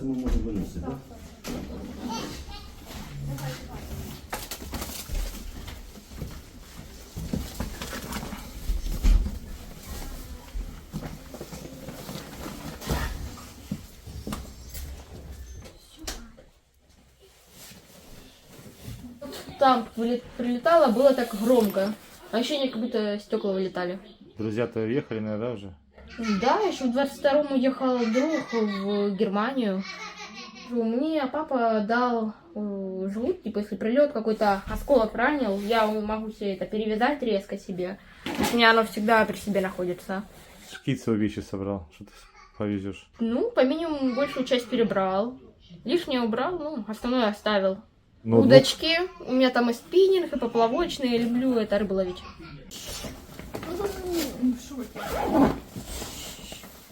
це ми можемо виносити, так? Там прилетало, было так громко. А Ощущение, как будто стекла вылетали. Друзья-то уехали, наверное, уже? Да, еще в 22-м уехал друг в Германию. Мне папа дал э, жгут, типа, если прилет какой-то осколок ранил, я могу себе это перевязать резко себе. У меня оно всегда при себе находится. Шкицевые вещи собрал. Что ты повезешь? Ну, по минимуму большую часть перебрал. Лишнее убрал, ну, основное оставил. Ноутбук? Удочки. У меня там и спиннинг, и поплавочные. Люблю это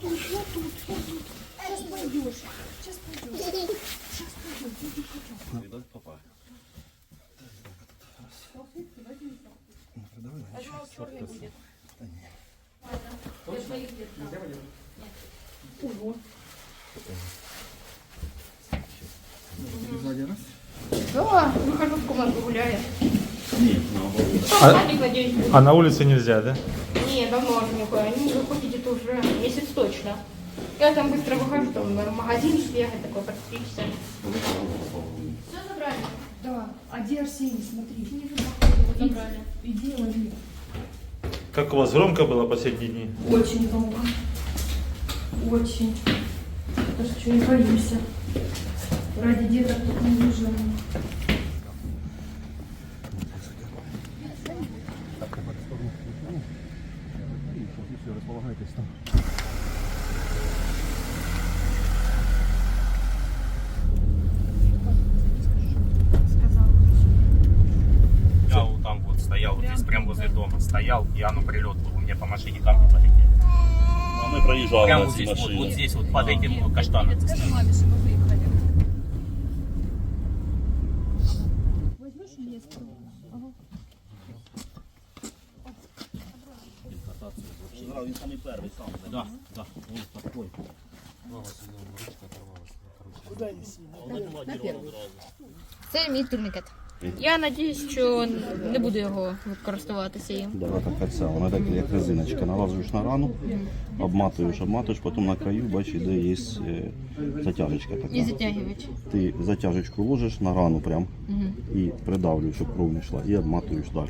рыбу ловить. Да, выхожу в комнату гуляю. А- Садик, надеюсь, будет. А на улице нельзя, да? Не, давно уже никуда. Не точно. Я там быстро выхожу, там в магазин сбегать, такой подстричься. Все забрали? Да, а где Арсений, смотри. Вот забрали. Иди лови. Как у вас громко было последние дни? Очень долго. Очень. Даже что не боюсь. Ради деток тут не выживем. Я вот там вот стоял, вот здесь прям возле дома стоял, и оно прилет был, у меня по машине камни полетели. А мы проезжали Прямо на вот этой здесь, вот, машине. вот здесь, вот под этим каштаном. Він самий перший сам. Да, да, вот такой. Це мій турнікет. Я надіюсь, що не буду його використовувати їм. Да, така ця, вона так як резиночка. Налазуєш на рану, обматуєш, обматуєш, потім на краю, бачиш, де є затяжечка така. І така. Ти затяжечку ложиш на рану прям і придавлюєш, щоб кров не йшла, і обматуєш далі.